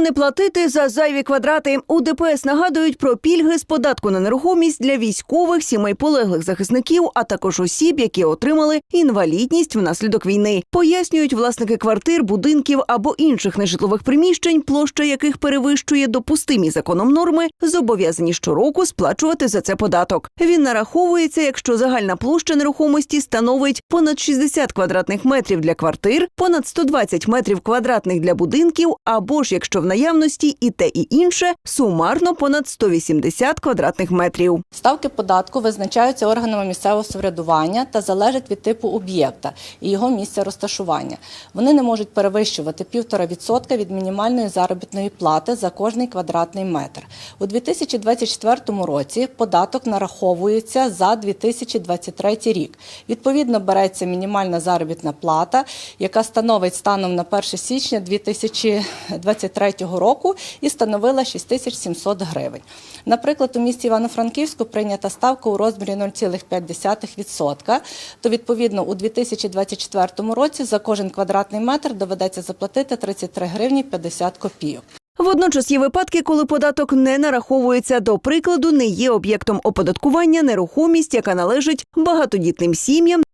Не платити за зайві квадрати. У ДПС нагадують про пільги з податку на нерухомість для військових, сімей полеглих захисників, а також осіб, які отримали інвалідність внаслідок війни. Пояснюють власники квартир, будинків або інших нежитлових приміщень, площа яких перевищує допустимі законом норми, зобов'язані щороку сплачувати за це податок. Він нараховується, якщо загальна площа нерухомості становить понад 60 квадратних метрів для квартир, понад 120 метрів квадратних для будинків, або ж якщо в наявності і те, і інше, сумарно понад 180 квадратних метрів. Ставки податку визначаються органами місцевого самоврядування та залежать від типу об'єкта і його місця розташування. Вони не можуть перевищувати 1,5% від мінімальної заробітної плати за кожний квадратний метр. У 2024 році податок нараховується за 2023 рік. Відповідно, береться мінімальна заробітна плата, яка становить станом на 1 січня 2023 року і становила 6700 гривень. Наприклад, у місті Івано-Франківську прийнята ставка у розмірі 0,5%, то відповідно у 2024 році за кожен квадратний метр доведеться заплатити 33 гривні 50 копійок. Водночас є випадки, коли податок не нараховується. До прикладу, не є об'єктом оподаткування нерухомість, яка належить багатодітним сім'ям,